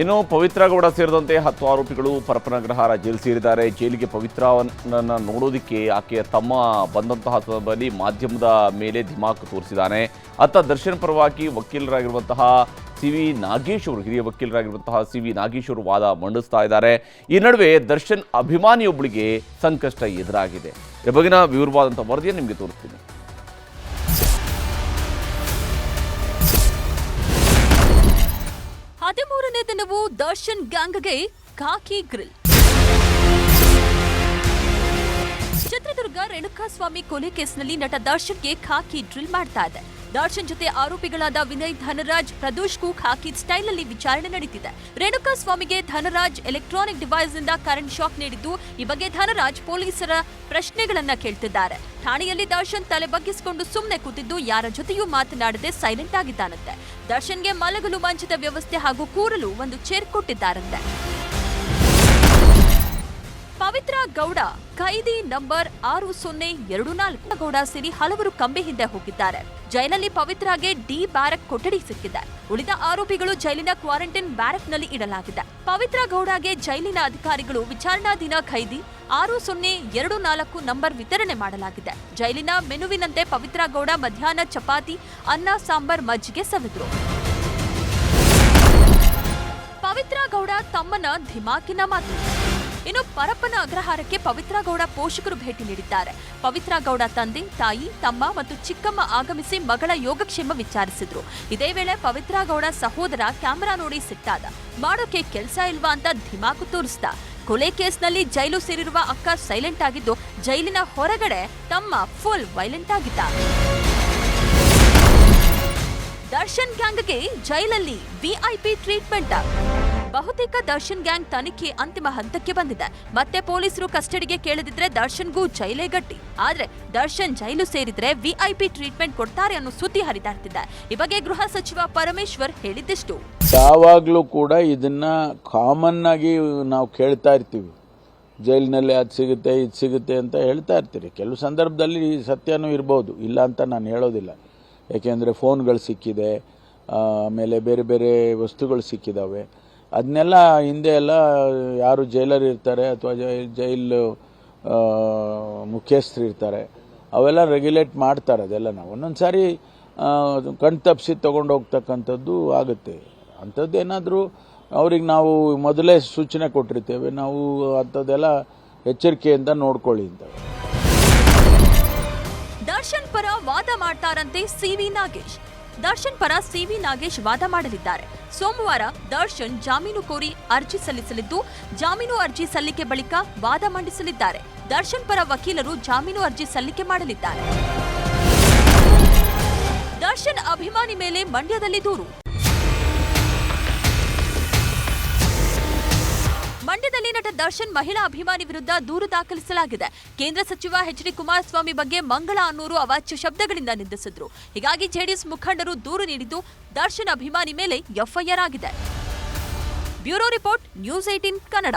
ಇನ್ನು ಪವಿತ್ರ ಗೌಡ ಸೇರಿದಂತೆ ಹತ್ತು ಆರೋಪಿಗಳು ಪರಪನಗ್ರಹಾರ ಜೈಲು ಸೇರಿದ್ದಾರೆ. ಜೈಲಿಗೆ ಪವಿತ್ರನನ್ನ ನೋಡೋದಕ್ಕೆ ಆಕೆಯ ತಮ್ಮ ಬಂದಂತಹ ಸಂದರ್ಭದಲ್ಲಿ ಮಾಧ್ಯಮದ ಮೇಲೆ ಧಿಮಾಕು ತೋರಿಸಿದ್ದಾನೆ. ಅತ್ತ ದರ್ಶನ್ ಪರವಾಗಿ ವಕೀಲರಾಗಿರುವಂತಹ ಸಿ ವಿ ನಾಗೇಶ್ ಅವರು, ಹಿರಿಯ ವಕೀಲರಾಗಿರುವಂತಹ ಸಿ ವಿ ನಾಗೇಶ್ ಅವರು ವಾದ ಮಂಡಿಸ್ತಾ ಇದ್ದಾರೆ. ಈ ನಡುವೆ ದರ್ಶನ್ ಅಭಿಮಾನಿಯೊಬ್ಬಳಿಗೆ ಸಂಕಷ್ಟ ಎದುರಾಗಿದೆ. ಈ ಬಗ್ಗೆ ವಿವರವಾದಂಥ ವರದಿಯನ್ನು ನಿಮಗೆ ತೋರಿಸ್ತೀನಿ. ಹದಿಮೂರನೇ ದಿನವೂ ದರ್ಶನ್ ಗ್ಯಾಂಗ್ಗೆ ಖಾಕಿ ಗ್ರಿಲ್. ಚಿತ್ರದುರ್ಗ ರೇಣುಕಾಸ್ವಾಮಿ ಕೊಲೆ ಕೇಸ್ನಲ್ಲಿ ನಟ ದರ್ಶನ್ಗೆ ಖಾಕಿ ಡ್ರಿಲ್ ಮಾಡ್ತಾ ಇದೆ. ದರ್ಶನ್ ಜೊತೆ ಆರೋಪಿಗಳಾದ ವಿನಯ್ ಧನರಾಜ್, ಪ್ರದೋಷ್ ಕುಕ್ ಸ್ಟೈಲ್ ಸ್ಟೈಲ್ನಲ್ಲಿ ವಿಚಾರಣೆ ನಡೀತಿದೆ. ರೇಣುಕಾಸ್ವಾಮಿಗೆ ಧನರಾಜ್ ಎಲೆಕ್ಟ್ರಾನಿಕ್ ಡಿವೈಸ್ ಇಂದ ಕರೆಂಟ್ ಶಾಕ್ ನೀಡಿದ್ದು, ಈ ಬಗ್ಗೆ ಧನರಾಜ್ ಪೊಲೀಸರ ಪ್ರಶ್ನೆಗಳನ್ನ ಕೇಳ್ತಿದ್ದಾರೆ. ಠಾಣೆಯಲ್ಲಿ ದರ್ಶನ್ ತಲೆ ಬಗ್ಗಿಸಿಕೊಂಡು ಸುಮ್ಮನೆ ಕೂತಿದ್ದು, ಯಾರ ಜೊತೆಯೂ ಮಾತನಾಡದೆ ಸೈಲೆಂಟ್ ಆಗಿದ್ದಾನಂತೆ. ದರ್ಶನ್ಗೆ ಮಲಗಲು ಮಂಚದ ವ್ಯವಸ್ಥೆ ಹಾಗೂ ಕೂರಲು ಒಂದು ಚೇರ್ ಕೊಟ್ಟಿದ್ದಾರಂತೆ. ಪವಿತ್ರ ಗೌಡ, ಖೈದಿ ನಂಬರ್ ಆರು ಸೊನ್ನೆ ಎರಡು ನಾಲ್ಕು. ಗೌಡ ಸೇರಿ ಹಲವರು ಕಂಬೆ ಹಿಂದೆ ಹೋಗಿದ್ದಾರೆ. ಜೈಲಲ್ಲಿ ಪವಿತ್ರಾಗೆ ಡಿ ಬ್ಯಾರಕ್ ಕೊಠಡಿ ಸಿಕ್ಕಿದೆ ಉಳಿದ ಆರೋಪಿಗಳು ಜೈಲಿನ ಕ್ವಾರಂಟೈನ್ ಬ್ಯಾರಕ್ನಲ್ಲಿ ಇಡಲಾಗಿದೆ. ಪವಿತ್ರ ಗೌಡಗೆ ಜೈಲಿನ ಅಧಿಕಾರಿಗಳು ವಿಚಾರಣಾಧೀನ ಖೈದಿ, ಆರು ಸೊನ್ನೆ ಎರಡು ನಾಲ್ಕು ನಂಬರ್ ವಿತರಣೆ ಮಾಡಲಾಗಿದೆ. ಜೈಲಿನ ಮೆನುವಿನಂತೆ ಪವಿತ್ರ ಗೌಡ ಮಧ್ಯಾಹ್ನ ಚಪಾತಿ, ಅನ್ನ, ಸಾಂಬಾರ್ ಮಜ್ಜಿಗೆ ಸವಿದ್ರು. ಪವಿತ್ರ ಗೌಡ ತಮ್ಮನ ಧಿಮಾಕಿನ ಮಾತು. ಇನ್ನು ಪರಪ್ಪನ ಅಗ್ರಹಾರಕ್ಕೆ ಪವಿತ್ರ ಗೌಡ ಪೋಷಕರು ಭೇಟಿ ನೀಡಿದ್ದಾರೆ. ಪವಿತ್ರಗೌಡ ತಂದೆ, ತಾಯಿ, ತಮ್ಮ ಮತ್ತು ಚಿಕ್ಕಮ್ಮ ಆಗಮಿಸಿ ಮಗಳ ಯೋಗಕ್ಷೇಮ ವಿಚಾರಿಸಿದ್ರು. ಇದೇ ವೇಳೆ ಪವಿತ್ರಗೌಡ ಸಹೋದರ ಕ್ಯಾಮೆರಾ ನೋಡಿ ಸಿಟ್ಟಾದ. ಮಾಡೋಕೆ ಕೆಲಸ ಇಲ್ವಾ ಅಂತ ಧಿಮಾಕು ತೋರಿಸ್ದ ಕೊಲೆ ಕೇಸ್ನಲ್ಲಿ ಜೈಲು ಸೇರಿರುವ ಅಕ್ಕ ಸೈಲೆಂಟ್ ಆಗಿದ್ದು ಜೈಲಿನ ಹೊರಗಡೆ ತಮ್ಮ ಫುಲ್ ವೈಲೆಂಟ್ ಆಗಿದ್ದ ದರ್ಶನ್ ಗ್ಯಾಂಗ್ಗೆ ಜೈಲಲ್ಲಿ ವಿಐಪಿ ಟ್ರೀಟ್ಮೆಂಟ್. ಬಹುತೇಕ ದರ್ಶನ್ ಗ್ಯಾಂಗ್ ತನಿಖೆ ಅಂತಿಮ ಹಂತಕ್ಕೆ ಬಂದಿದೆ. ಮತ್ತೆ ಪೊಲೀಸರು ಕಸ್ಟಡಿಗೆ ಕೇಳದಿದ್ರೆ ದರ್ಶನ್ಗೂ ಜೈಲೇ ಗಟ್ಟಿ. ಆದ್ರೆ ದರ್ಶನ್ ಜೈಲು ಸೇರಿದ್ರೆ ವಿಐಪಿ ಟ್ರೀಟ್ಮೆಂಟ್ ಕೊಡ್ತಾರೆ ಅನ್ನೋ ಸುದ್ದಿ ಹರಿದಾಡ್ತಿದೆ. ಈ ಬಗ್ಗೆ ಗೃಹ ಸಚಿವ ಪರಮೇಶ್ವರ್ ಹೇಳಿದ್ದಿಷ್ಟು? ಯಾವಾಗಲೂ ಕೂಡ ಇದನ್ನ ಕಾಮನ್ ಆಗಿ ನಾವು ಕೇಳ್ತಾ ಇರ್ತೀವಿ. ಜೈಲಿನಲ್ಲಿ ಅದು ಸಿಗುತ್ತೆ, ಇದು ಸಿಗುತ್ತೆ ಅಂತ ಹೇಳ್ತಾ ಇರ್ತೀರಿ. ಕೆಲವು ಸಂದರ್ಭದಲ್ಲಿ ಸತ್ಯನೂ ಇರ್ಬೋದು. ಇಲ್ಲ ಅಂತ ನಾನು ಹೇಳೋದಿಲ್ಲ. ಯಾಕೆಂದರೆ ಫೋನ್ಗಳು ಸಿಕ್ಕಿದೆ. ಆಮೇಲೆ ಬೇರೆ ಬೇರೆ ವಸ್ತುಗಳು ಸಿಕ್ಕಿದಾವೆ. ಅದನ್ನೆಲ್ಲ ಹಿಂದೆ ಎಲ್ಲ ಯಾರು ಜೈಲರ್ ಇರ್ತಾರೆ ಅಥವಾ ಜೈಲು ಮುಖ್ಯಸ್ಥರು ಇರ್ತಾರೆ, ಅವೆಲ್ಲ ರೆಗ್ಯುಲೇಟ್ ಮಾಡ್ತಾರೆ ಅದೆಲ್ಲ ನಾವು. ಒಂದೊಂದು ಸಾರಿ ಕಣ್ ತಪ್ಪಿಸಿ ತೊಗೊಂಡು ಹೋಗ್ತಕ್ಕಂಥದ್ದು ಆಗುತ್ತೆ. ಅಂಥದ್ದೇನಾದರೂ ಅವ್ರಿಗೆ ನಾವು ಮೊದಲೇ ಸೂಚನೆ ಕೊಟ್ಟಿರ್ತೇವೆ. ನಾವು ಅಂಥದ್ದೆಲ್ಲ ಎಚ್ಚರಿಕೆಯಿಂದ ನೋಡ್ಕೊಳ್ಳಿ ಅಂತ. ದರ್ಶನ್ ಪರ ವಾದ ಮಾಡ್ತಾರಂತೆ ಸಿವಿ ನಾಗೇಶ್. ದರ್ಶನ್ ಪರ ಸಿವಿ ನಾಗೇಶ್ ವಾದ ಮಾಡಲಿದ್ದಾರೆ. ಸೋಮವಾರ ದರ್ಶನ್ ಜಾಮೀನು ಕೋರಿ ಅರ್ಜಿ ಸಲ್ಲಿಸಲಿದ್ದು, ಜಾಮೀನು ಅರ್ಜಿ ಸಲ್ಲಿಕೆ ಬಳಿಕ ವಾದ ಮಂಡಿಸಲಿದ್ದಾರೆ. ದರ್ಶನ್ ಪರ ವಕೀಲರು ಜಾಮೀನು ಅರ್ಜಿ ಸಲ್ಲಿಕೆ ಮಾಡಲಿದ್ದಾರೆ. ದರ್ಶನ್ ಅಭಿಮಾನಿ ಮೇಲೆ ಮಂಡ್ಯದಲ್ಲಿ ದೂರು. ನಟ ದರ್ಶನ್ ಮಹಿಳಾ ಅಭಿಮಾನಿ ವಿರುದ್ಧ ದೂರು ದಾಖಲಿಸಲಾಗಿದೆ. ಕೇಂದ್ರ ಸಚಿವ ಎಚ್ ಡಿ ಕುಮಾರಸ್ವಾಮಿ ಬಗ್ಗೆ ಮಂಗಳ ಅನ್ನೋರು ಅವಾಚ್ಯ ಶಬ್ದಗಳಿಂದ ನಿಂದಿಸಿದ್ರು. ಹೀಗಾಗಿ ಜೆಡಿಎಸ್ ಮುಖಂಡರು ದೂರು ನೀಡಿದ್ದು ದರ್ಶನ್ ಅಭಿಮಾನಿ ಮೇಲೆ ಎಫ್ಐಆರ್ ಆಗಿದೆ. Bureau report, news eighteen Kannada.